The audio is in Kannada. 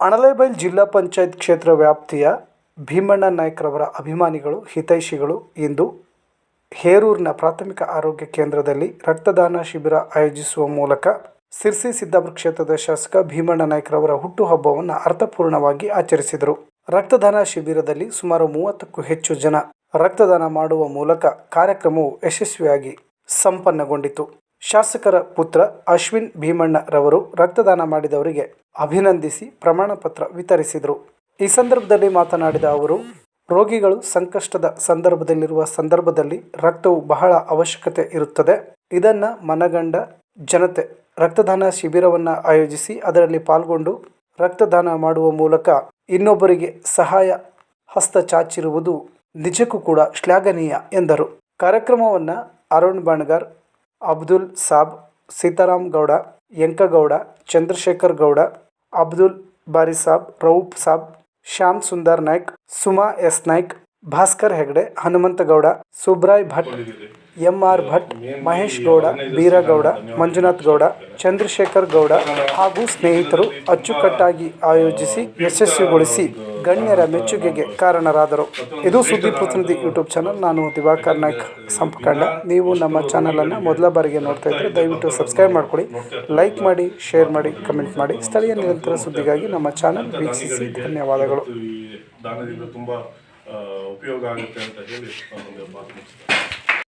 ಅಣಲೆಬೈಲ್ ಜಿಲ್ಲಾ ಪಂಚಾಯತ್ ಕ್ಷೇತ್ರ ವ್ಯಾಪ್ತಿಯ ಭೀಮಣ್ಣ ನಾಯ್ಕರವರ ಅಭಿಮಾನಿಗಳು, ಹಿತೈಷಿಗಳು ಇಂದು ಹೇರೂರಿನ ಪ್ರಾಥಮಿಕ ಆರೋಗ್ಯ ಕೇಂದ್ರದಲ್ಲಿ ರಕ್ತದಾನ ಶಿಬಿರ ಆಯೋಜಿಸುವ ಮೂಲಕ ಸಿರ್ಸಿ ಸಿದ್ದಾಪುರ ಕ್ಷೇತ್ರದ ಶಾಸಕ ಭೀಮಣ್ಣ ನಾಯ್ಕರವರ ಹುಟ್ಟುಹಬ್ಬವನ್ನು ಅರ್ಥಪೂರ್ಣವಾಗಿ ಆಚರಿಸಿದರು. ರಕ್ತದಾನ ಶಿಬಿರದಲ್ಲಿ ಸುಮಾರು ಮೂವತ್ತಕ್ಕೂ ಹೆಚ್ಚು ಜನ ರಕ್ತದಾನ ಮಾಡುವ ಮೂಲಕ ಕಾರ್ಯಕ್ರಮವು ಯಶಸ್ವಿಯಾಗಿ ಸಂಪನ್ನಗೊಂಡಿತು. ಶಾಸಕರ ಪುತ್ರ ಅಶ್ವಿನ್ ಭೀಮಣ್ಣ ರವರು ರಕ್ತದಾನ ಮಾಡಿದವರಿಗೆ ಅಭಿನಂದಿಸಿ ಪ್ರಮಾಣ ಪತ್ರ ವಿತರಿಸಿದರು. ಈ ಸಂದರ್ಭದಲ್ಲಿ ಮಾತನಾಡಿದ ಅವರು, ರೋಗಿಗಳು ಸಂಕಷ್ಟದ ಸಂದರ್ಭದಲ್ಲಿರುವ ಸಂದರ್ಭದಲ್ಲಿ ರಕ್ತವು ಬಹಳ ಅವಶ್ಯಕತೆ ಇರುತ್ತದೆ. ಇದನ್ನು ಮನಗಂಡ ಜನತೆ ರಕ್ತದಾನ ಶಿಬಿರವನ್ನು ಆಯೋಜಿಸಿ ಅದರಲ್ಲಿ ಪಾಲ್ಗೊಂಡು ರಕ್ತದಾನ ಮಾಡುವ ಮೂಲಕ ಇನ್ನೊಬ್ಬರಿಗೆ ಸಹಾಯ ಹಸ್ತ ಚಾಚಿರುವುದು ನಿಜಕ್ಕೂ ಕೂಡ ಶ್ಲಾಘನೀಯ ಎಂದರು. ಕಾರ್ಯಕ್ರಮವನ್ನು Arun Banagar Abdul Sab, Sitaram Gowda ಯಂಕಗೌಡ Chandrashekar Gowda, Abdul Bari Saab, Rauf Saab, Shyam Sundar Naik, Suma S Naik, Bhaskar Hegde Hanumanthagowda Subray Bhat, M R Bhat, Mahesh Gowda Biragowda Manjunath Gowda, Chandrashekar Gowda ಹಾಗೂ ಸ್ನೇಹಿತರು ಅಚ್ಚುಕಟ್ಟಾಗಿ ಆಯೋಜಿಸಿ ಯಶಸ್ವಿಗೊಳಿಸಿ ಗಣ್ಯರ ಮೆಚ್ಚುಗೆಗೆ ಕಾರಣರಾದರು. ಇದು ಸುದ್ದಿ ಪ್ರತಿನಿಧಿ ಯೂಟ್ಯೂಬ್ ಚಾನಲ್. ನಾನು ದಿವಾಕರ್ ನಾಯ್ಕ್, ಸಂಪಕಂಡ. ನೀವು ನಮ್ಮ ಚಾನಲನ್ನು ಮೊದಲ ಬಾರಿಗೆ ನೋಡ್ತಾ ಇದ್ದರೆ ದಯವಿಟ್ಟು ಸಬ್ಸ್ಕ್ರೈಬ್ ಮಾಡ್ಕೊಳ್ಳಿ. ಲೈಕ್ ಮಾಡಿ, ಶೇರ್ ಮಾಡಿ, ಕಮೆಂಟ್ ಮಾಡಿ. ಸ್ಥಳೀಯ ನಿರಂತರ ಸುದ್ದಿಗಾಗಿ ನಮ್ಮ ಚಾನಲ್ ವೀಕ್ಷಿಸಿ. ಧನ್ಯವಾದಗಳು. ಉಪಯೋಗ ಆಗುತ್ತೆ ಅಂತ ಹೇಳಿ